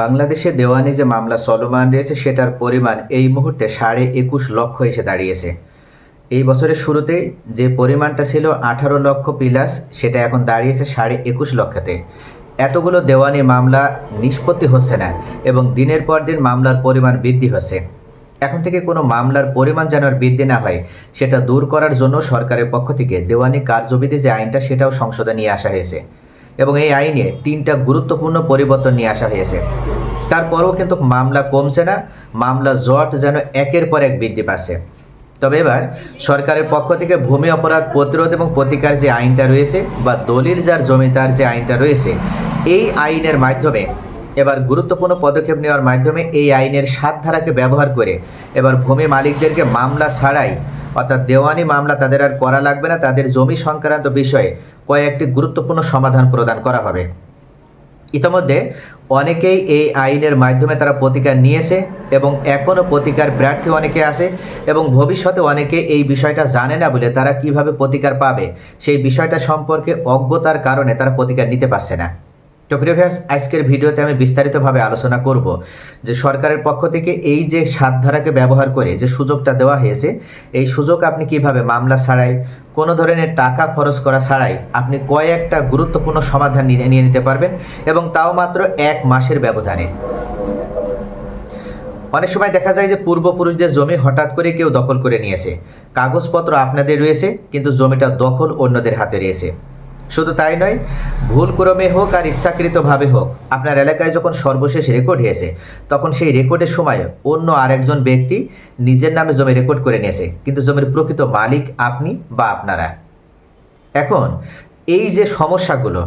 বাংলাদেশে দেওয়ানি যে মামলা চলমান রয়েছে, সেটার পরিমাণ এই মুহূর্তে সাড়ে একুশ লক্ষ এসে দাঁড়িয়েছে। এই বছরের শুরুতে যে পরিমাণটা ছিল আঠারো লক্ষ প্লাস, সেটা এখন দাঁড়িয়েছে সাড়ে একুশ লক্ষতে। এতগুলো দেওয়ানি মামলা নিষ্পত্তি হচ্ছে না এবং দিনের পর দিন মামলার পরিমাণ বৃদ্ধি হচ্ছে। এখন থেকে কোনো মামলার পরিমাণ যেন বৃদ্ধি না হয়, সেটা দূর করার জন্য সরকারের পক্ষ থেকে দেওয়ানি কার্যবিধি যে আইনটা, সেটাও সংসদে নিয়ে আসা হয়েছে। এবং এই আইনে তিনটা গুরুত্বপূর্ণ পরিবর্তন নিয়ে আসা হয়েছে। তারপরেও কিন্তু মামলা কমছে না, মামলা জট যেন একের পর এক বৃদ্ধি পাচ্ছে। তবে এবার সরকারের পক্ষ থেকে ভূমি অপরাধ প্রতিরোধ এবং প্রতিকার যে আইনটা রয়েছে বা দলিল যার জমিদার যে আইনটা রয়েছে, এই আইনের মাধ্যমে, এবার গুরুত্বপূর্ণ পদক্ষেপ নেওয়ার মাধ্যমে এই আইনের সাত ধারাকে ব্যবহার করে, এবার ভূমি মালিকদেরকে মামলা ছাড়াই, অর্থাৎ দেওয়ানি মামলা তাদের আর করা লাগবে না, তাদের জমি সংক্রান্ত বিষয়ে কয়েকটি গুরুত্বপূর্ণ সমাধান প্রদান করা হবে। ইতিমধ্যে অনেকেই এই আইনের মাধ্যমে তারা প্রতিকার নিয়েছে এবং এখনও প্রতিকার প্রার্থী অনেকে আছে এবং ভবিষ্যতে অনেকে এই বিষয়টা জানে না বলে তারা কীভাবে প্রতিকার পাবে, সেই বিষয়টা সম্পর্কে অজ্ঞতার কারণে তারা প্রতিকার নিতে পারছে না। তো প্রিয় ভিউয়ার্স, আজকের ভিডিওতে আমি বিস্তারিতভাবে আলোচনা করব যে সরকারের পক্ষ থেকে এই যে সাত ধারাকে ব্যবহার করে যে সুযোগটা দেওয়া হয়েছে এই সুযোগ আপনি কীভাবে মামলা ছাড়াই কোনো ধরনের টাকা খরচ করা ছাড়াই আপনি কয়েকটা গুরুত্বপূর্ণ সমাধান নিয়ে নিতে পারবেন এবং তাও মাত্র এক মাসের ব্যবধানে। অনেক সময় দেখা যায় যে পূর্বপুরুষদের জমি হঠাৎ করে কেউ দখল করে নিয়েছে। কাগজপত্র আপনাদের রয়েছে কিন্তু জমিটা দখল অন্যদের হাতে রয়েছে। শুধু তাই নয় ভুলক্রমে হোক আর ইচ্ছাকৃতভাবে হোক, আপনার এলাকায় যখন সর্বশেষ রেকর্ড হয়েছে তখন সেই রেকর্ডের সময় অন্য আরেকজন ব্যক্তি নিজের নামে জমি রেকর্ড করে নিয়েছে, কিন্তু জমির প্রকৃত মালিক আপনি বা আপনারা। এখন, এই যে সমস্যাগুলো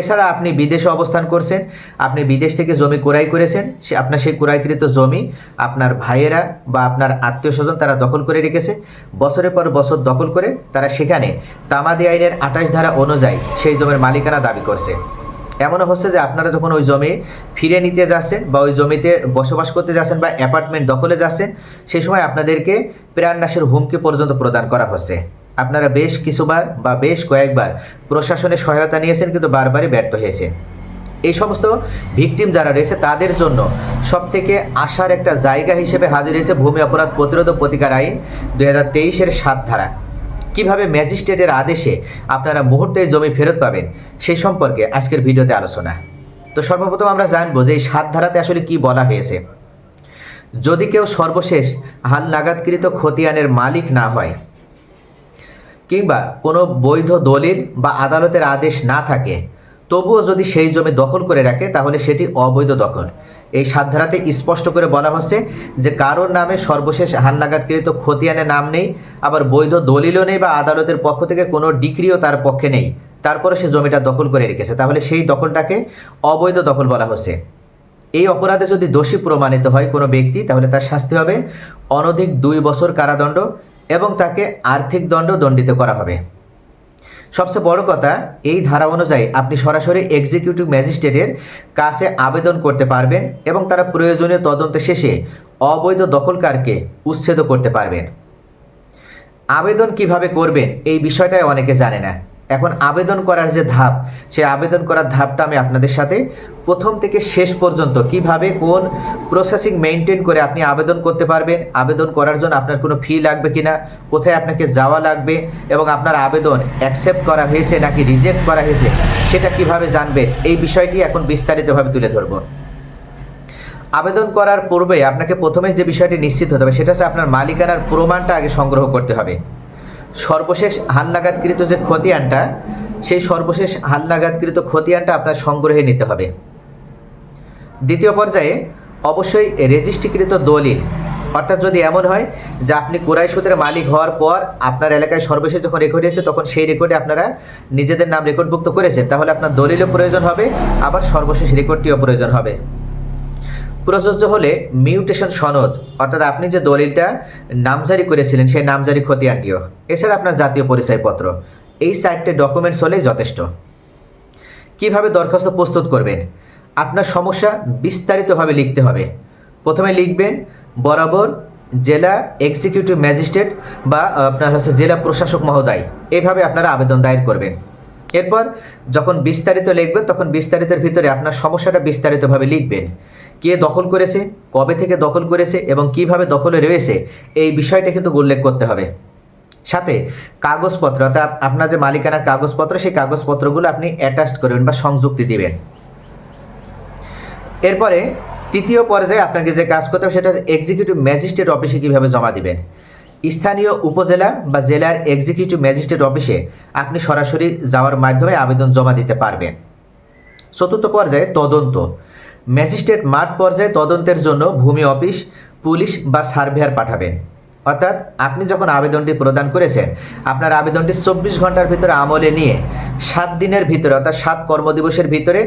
এছাড়া আপনি বিদেশে অবস্থান করছেন, আপনি বিদেশ থেকে জমি ক্রয় করেছেন, সে আপনার সেই ক্রয়কৃত জমি আপনার ভাইয়েরা বা আপনার আত্মীয় স্বজন তারা দখল করে রেখেছে, বছরের পর বছর দখল করে তারা সেখানে তামাদি আইনের আঠাশ ধারা অনুযায়ী সেই জমির মালিকানা দাবি করছে। এমনও হচ্ছে যে আপনারা যখন ওই জমি ফিরে নিতে যাচ্ছেন বা ওই জমিতে বসবাস করতে যাচ্ছেন বা অ্যাপার্টমেন্ট দখলে যাচ্ছেন সেই সময় আপনাদেরকে প্রাণনাশের হুমকি পর্যন্ত প্রদান করা হচ্ছে। আপনারা বেশ কিছুবার বা বেশ কয়েকবার প্রশাসনের সহায়তা নিয়েছেন, কিন্তু বারবারই ব্যর্থ হয়েছে। এই সমস্ত ভিকটিম যারা রয়েছে, তাদের জন্য সব থেকে আশার একটা জায়গা হিসেবে হাজির হয়েছে ভূমি অপরাধ প্রতিরোধ প্রতিকার আইন দুই হাজার তেইশের সাত ধারা। কীভাবে ম্যাজিস্ট্রেটের আদেশে আপনারা মুহূর্তে জমি ফেরত পাবেন সেই সম্পর্কে আজকের ভিডিওতে আলোচনা। তো সর্বপ্রথম আমরা জানব যে এই সাত ধারাতে আসলে কি বলা হয়েছে। যদি কেউ সর্বশেষ হাল নাগাদকৃত খতিয়ানের মালিক না হয় কিংবা কোনো বৈধ দলিল বা আদালতের আদেশ না থাকে, তবুও যদি সেই জমি দখল করে রাখে, তাহলে সেটি অবৈধ দখল। এই সাত ধারাতে স্পষ্ট করে বলা হচ্ছে যে, কারোর নামে সর্বশেষ হালনাগাদকৃত খতিয়ানের নাম নেই, আবার বৈধ দলিলও নেই বা আদালতের পক্ষ থেকে কোনো ডিগ্রিও তার পক্ষে নেই। তারপরে সে জমিটা দখল করে রেখেছে। তাহলে সেই দখলটাকে অবৈধ দখল বলা হচ্ছে। এই অপরাধে যদি দোষী প্রমাণিত হয় কোনো ব্যক্তি, তাহলে তার শাস্তি হবে অনধিক দুই বছর কারাদণ্ড এবং তাকে আর্থিক দণ্ড দণ্ডিত করা হবে। সবচেয়ে বড় কথা, এই ধারা অনুযায়ী আপনি সরাসরি এক্সিকিউটিভ ম্যাজিস্ট্রেটের কাছে আবেদন করতে পারবেন এবং তারা প্রয়োজনীয় তদন্ত শেষে অবৈধ দখলকারকে উচ্ছেদ করতে পারবেন। আবেদন কীভাবে করবেন, এই বিষয়টাই অনেকে জানে না। এখন আবেদন করার যে ধাপ, সেই আবেদন করার ধাপটা আমি আপনাদের সাথে প্রথম থেকে শেষ পর্যন্ত কীভাবে, কোন প্রসেসিং মেনটেন করে আপনি আবেদন করতে পারবেন, আবেদন করার জন্য আপনার কোনো ফি লাগবে কিনা, কোথায় আপনাকে যাওয়া লাগবে এবং আপনার আবেদন অ্যাকসেপ্ট করা হয়েছে নাকি রিজেক্ট করা হয়েছে, সেটা কীভাবে জানবেন, এই বিষয়টি এখন বিস্তারিতভাবে তুলে ধরবো। আবেদন করার পূর্বে আপনাকে প্রথমে যে বিষয়টি নিশ্চিত হতে হবে, সেটা হচ্ছে আপনার মালিকানার প্রমাণটা আগে সংগ্রহ করতে হবে। সর্বশেষ হালনাগাদকৃত যে খতিয়ানটা, সেই সর্বশেষ হালনাগাদকৃত খতিয়ানটা আপনার সংগ্রহে নিতে হবে। দ্বিতীয় পর্যায়ে অবশ্যই রেজিস্ট্রিকৃত দলিল। অর্থাৎ যদি এমন হয় যে আপনি কোরাই সূত্রের মালিক হওয়ার পর আপনার এলাকায় সর্বশেষ যখন রেকর্ড এসে তখন সেই রেকর্ডে আপনারা নিজেদের নাম রেকর্ডভুক্ত করেছেন, তাহলে আপনার দলিলও প্রয়োজন হবে, আবার সর্বশেষ রেকর্ডটিও প্রয়োজন হবে। প্রযোজ্য হলে মিউটেশন সনদ, অর্থাৎ আপনি যে দলিলটা নামজারি করেছিলেন, সেই নামজারি খতিয়ানটিও এছাড়া আপনার জাতীয় পরিচয়পত্র। এই চারটে ডকুমেন্টস হলেই যথেষ্ট। কীভাবে দরখাস্ত প্রস্তুত করবেন? আপনার সমস্যা বিস্তারিতভাবে লিখতে হবে। প্রথমে লিখবেন, বরাবর জেলা এক্সিকিউটিভ ম্যাজিস্ট্রেট বা আপনার হচ্ছে জেলা প্রশাসক মহোদয়। এইভাবে আপনারা আবেদন দায়ের করবেন। এরপর যখন বিস্তারিত লিখবেন, তখন বিস্তারিতের ভিতরে আপনার সমস্যাটা বিস্তারিতভাবে লিখবেন। কে দখল করেছে, কবে থেকে দখল করেছে এবং কীভাবে দখলে রয়েছে, এই বিষয়টা কিন্তু উল্লেখ করতে হবে। সাথে কাগজপত্র, অর্থাৎ আপনার যে মালিকানার কাগজপত্র, সেই কাগজপত্রগুলো আপনি অ্যাটাচ করবেন বা সংযুক্তি দিবেন। এরপরে তৃতীয় পর্যায়ে আপনাকে যে কাজ করতে হবে, সেটা এক্সিকিউটিভ ম্যাজিস্ট্রেট অফিসে কীভাবে জমা দিবেন। স্থানীয় উপজেলা বা জেলার এক্সিকিউটিভ ম্যাজিস্ট্রেট অফিসে আপনি সরাসরি যাওয়ার মাধ্যমে আবেদন জমা দিতে পারবেন। চতুর্থ পর্যায়ে তদন্ত। ম্যাজিস্ট্রেট মাঠ পর্যায়ে তদন্তের জন্য ভূমি অফিস, পুলিশ বা সার্ভেয়ার পাঠাবেন। অর্থাৎ আপনি যখন আবেদনটি প্রদান করেছেন, আপনার আবেদনটি চব্বিশ ঘণ্টার ভিতরে আমলে নিয়ে সাত দিনের ভিতরে, অর্থাৎ সাত কর্মদিবসের ভিতরে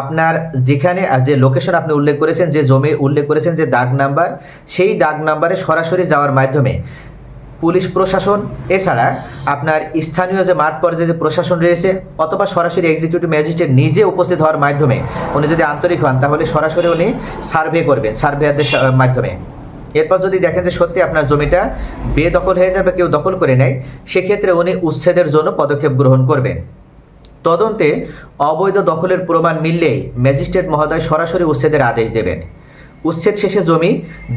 আপনার যেখানে যে লোকেশন আপনি উল্লেখ করেছেন, যে জমি উল্লেখ করেছেন, যে দাগ নাম্বার, সেই দাগ নাম্বারে সরাসরি যাওয়ার মাধ্যমে পুলিশ প্রশাসন, এছাড়া আপনার স্থানীয় যে মাঠ পর্যায়ে যে প্রশাসন রয়েছে, অথবা সরাসরি এক্সিকিউটিভ ম্যাজিস্ট্রেট নিজে উপস্থিত হওয়ার মাধ্যমে, উনি যদি আন্তরিক হন, তাহলে সরাসরি উনি সার্ভে করবেন সার্ভেয়ারদের মাধ্যমে। এরপর যদি দেখেন যে সত্যি আপনার জমিটা বেদখল হয়ে যাবে, কেউ দখল করে নেয়, সেক্ষেত্রে উনি উচ্ছেদের জন্য পদক্ষেপ গ্রহণ করবেন। তদন্তে অবৈধ দখলের প্রমাণ মিললেই ম্যাজিস্ট্রেট মহোদয় সরাসরি উচ্ছেদের আদেশ দেবেন। উচ্ছেদ শেষে জমি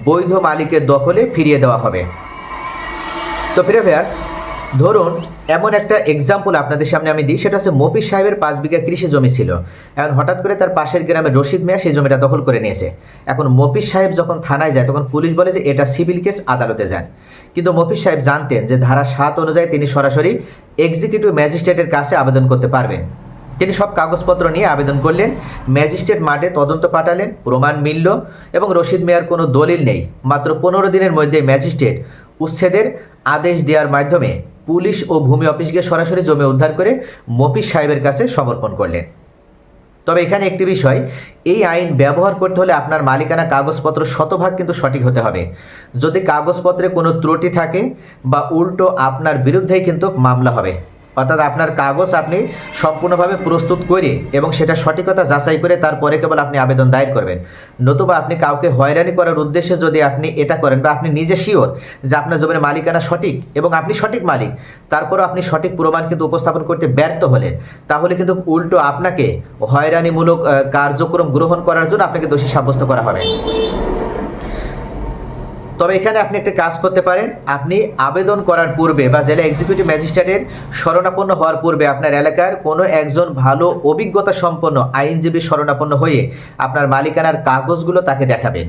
বৈধ মালিকের দখলে ফিরিয়ে দেওয়া হবে। তো প্রিয় ধরুন এমন একটা এক্সাম্পল আপনাদের সামনে আমি দিই, সেটা হচ্ছে মফিজ সাহেবের পাঁচ বিঘা কৃষি জমি ছিল। এখন হঠাৎ করে তার পাশের গ্রামে রশিদ মিয়া সেই জমিটা দখল করে নিয়েছে। এখন মফিজ সাহেব যখন থানায় যায়, তখন পুলিশ বলে যে এটা সিভিল কেস আদালতে যান। কিন্তু মফিজ সাহেব জানতেন যে ধারা সাত অনুযায়ী তিনি সরাসরি এক্সিকিউটিভ ম্যাজিস্ট্রেটের কাছে আবেদন করতে পারবেন। তিনি সব কাগজপত্র নিয়ে আবেদন করলেন ম্যাজিস্ট্রেট মাঠে তদন্ত পাঠালেন, প্রমাণ মিলল এবং রশিদ মিয়ার কোনো দলিল নেই। মাত্র পনেরো দিনের মধ্যে ম্যাজিস্ট্রেট উচ্ছেদের আদেশ দেওয়ার মাধ্যমে পুলিশ ও ভূমি অফিসকে সরাসরি জমি উদ্ধার করে মফিস সাহেবের কাছে সমর্পণ করলেন। তবে এখানে একটি বিষয়, এই আইন ব্যবহার করতে হলে আপনার মালিকানা কাগজপত্র শতভাগ কিন্তু সঠিক হতে হবে। যদি কাগজপত্রে কোনো ত্রুটি থাকে বা উল্টো আপনার বিরুদ্ধেই কিন্তু মামলা হবে। অর্থাৎ আপনার কাগজ আপনি সম্পূর্ণভাবে প্রস্তুত করে এবং সেটা সঠিকতা যাচাই করে তারপরে কেবল আপনি আবেদন দায়ের করবেন। নতুবা আপনি কাউকে হয়রানি করার উদ্দেশ্যে যদি আপনি এটা করেন বা আপনি নিজে শিওর যে আপনার জমির মালিকানা সঠিক এবং আপনি সঠিক মালিক, তারপরও আপনি সঠিক প্রমাণ কিন্তু উপস্থাপন করতে ব্যর্থ হলেন, তাহলে কিন্তু উল্টো আপনাকে হয়রানিমূলক কার্যক্রম গ্রহণ করার জন্য আপনাকে দোষী সাব্যস্ত করা হবে। তবে এখানে আপনি একটা কাজ করতে পারেন। আপনি আবেদন করার পূর্বে বা জেলা এক্সিকিউটিভ ম্যাজিস্ট্রেটের শরণাপন্ন হওয়ার পূর্বে আপনার এলাকার কোনো একজন ভালো অভিজ্ঞতা সম্পন্ন আইনজীবী শরণাপন্ন হয়ে আপনার মালিকানার কাগজগুলো তাকে দেখাবেন।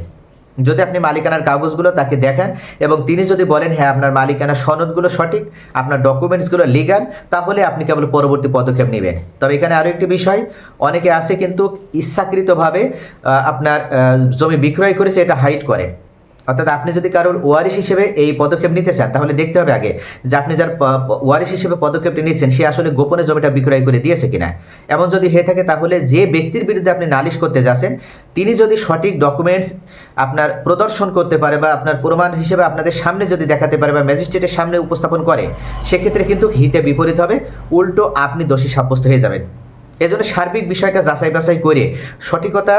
যদি আপনি মালিকানার কাগজগুলো তাকে দেখান এবং তিনি যদি বলেন হ্যাঁ আপনার মালিকানার সনদগুলো সঠিক, আপনার ডকুমেন্টসগুলো লিগাল তাহলে আপনি কেবল পরবর্তী পদক্ষেপ নেবেন। তবে এখানে আরও একটি বিষয়, অনেকে আছে কিন্তু ইচ্ছাকৃতভাবে আপনার জমি বিক্রয় করেছে, এটা হাইট করে। অর্থাৎ আপনি যদি কারোর ওয়ারিশ হিসেবে এই পদক্ষেপ নিতে চান, তাহলে দেখতে হবে আগে যে আপনি যার ওয়ারিশ হিসেবে পদক্ষেপটি নিচ্ছেন সে আসলে গোপনে জমিটা বিক্রয় করে দিয়েছে কিনা। এমন যদি হয়ে থাকে, তাহলে যে ব্যক্তির বিরুদ্ধে আপনি নালিশ করতে যাচ্ছেন, তিনি যদি সঠিক ডকুমেন্টস আপনার প্রদর্শন করতে পারে বা আপনার প্রমাণ হিসেবে আপনাদের সামনে যদি দেখাতে পারে বা ম্যাজিস্ট্রেটের সামনে উপস্থাপন করে, সেক্ষেত্রে কিন্তু হিতে বিপরীত হবে, উল্টো আপনি দোষী সাব্যস্ত হয়ে যাবেন। এজন্য সার্বিক বিষয়টা যাচাই বাছাই করে সঠিকতা,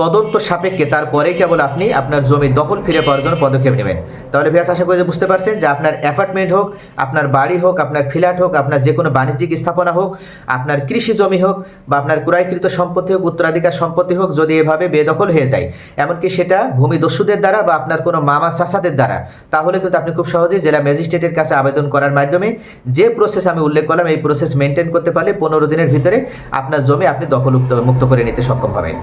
তদন্ত সাপেক্ষে তারপরে কেবল আপনি আপনার জমি দখল ফিরে পাওয়ার জন্য পদক্ষেপ নেবেন। তাহলে ভিয়াস আশা করি বুঝতে পারছেন যে আপনার অ্যাপার্টমেন্ট হোক, আপনার বাড়ি হোক, আপনার ফ্ল্যাট হোক, আপনার যে কোনো বাণিজ্যিক স্থাপনা হোক, আপনার কৃষি জমি হোক বা আপনার ক্রয়কৃত সম্পত্তি হোক, উত্তরাধিকার সম্পত্তি হোক, যদি এভাবে বেদখল হয়ে যায়, এমনকি সেটা ভূমিদস্যুদের দ্বারা বা আপনার কোনো মামা চাষাদের দ্বারা, তাহলে কিন্তু আপনি খুব সহজেই জেলা ম্যাজিস্ট্রেটের কাছে আবেদন করার মাধ্যমে যে প্রসেস আমি উল্লেখ করলাম, এই প্রসেস মেনটেন করতে পারলে পনেরো দিনের ভিতরে আপনার জমি আপনি দখল মুক্ত করে নিতে সক্ষম হবেন।